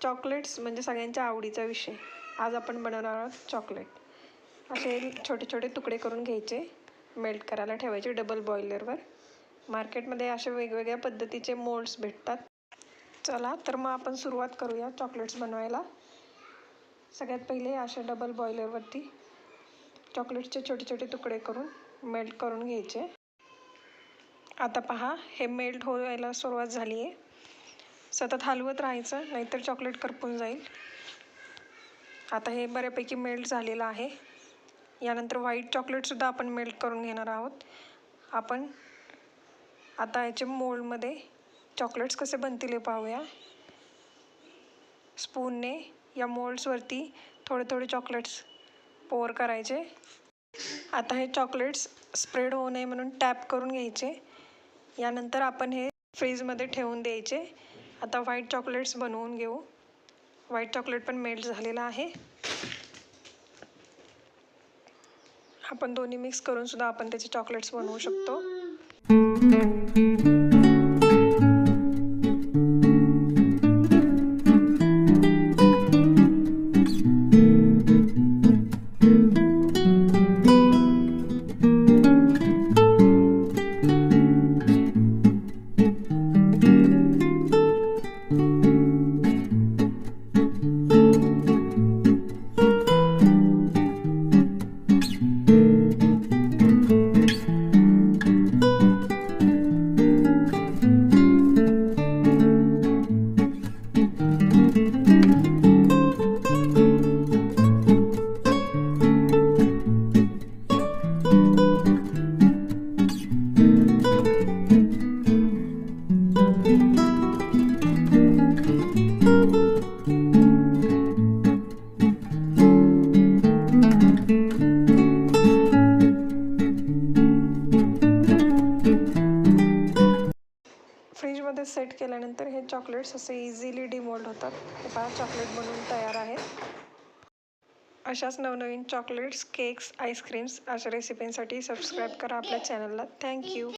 Chocolates म्हणजे सगळ्यांच्या आवडीचा विषय. आज आपण बनवणार आहोत चॉकलेट. असे छोटे छोटे तुकडे करून घ्यायचे. मेल्ट करायला ठेवायचे डबल बॉयलरवर. मार्केटमध्ये असे वेगवेगळ्या पद्धतीचे मोल्ड्स भेटतात. चला तर मग आपण सुरुवात करूया चॉकलेट्स बनवायला. सगळ्यात पहिले अशा डबल बॉयलरवरती चॉकलेट्सचे छोटे छोटे तुकडे करून मेल्ट करून घ्यायचे. आता पहा हे मेल्ट व्हायला सुरुवात झाली आहे सतत हलवत राहायचं नाहीतर चॉकलेट करपून जाईल. आता हे बऱ्यापैकी मेल्ट झालेलं आहे. यानंतर व्हाईट चॉकलेटसुद्धा आपण मेल्ट करून घेणार आहोत. आपण आता याचे मोल्डमध्ये चॉकलेट्स कसे बनतील हे पाहूया. स्पूनने या मोल्ड्सवरती थोडे थोडे चॉकलेट्स पोअर करायचे. आता हे चॉकलेट्स स्प्रेड होऊ नये म्हणून टॅप करून घ्यायचे. यानंतर आपण हे फ्रीजमध्ये ठेवून द्यायचे. आता व्हाईट चॉकलेट्स बनवून घेऊ. व्हाईट चॉकलेट पण मेल्ट झालेलं आहे. आपण दोन्ही मिक्स करून सुद्धा आपण त्याचे चॉकलेट्स बनवू शकतो. फ्रीजमध्ये सेट केल्यानंतर हे चॉकलेट्स असे इझिली डिमोल्ड होतात. हे पहा चॉकलेट बनवून तयार आहेत. अशाच नवनवीन चॉकलेट्स केक्स आईस्क्रीम्स अशा रेसिपींसाठी सबस्क्राईब करा आपल्या चॅनलला थँक्यू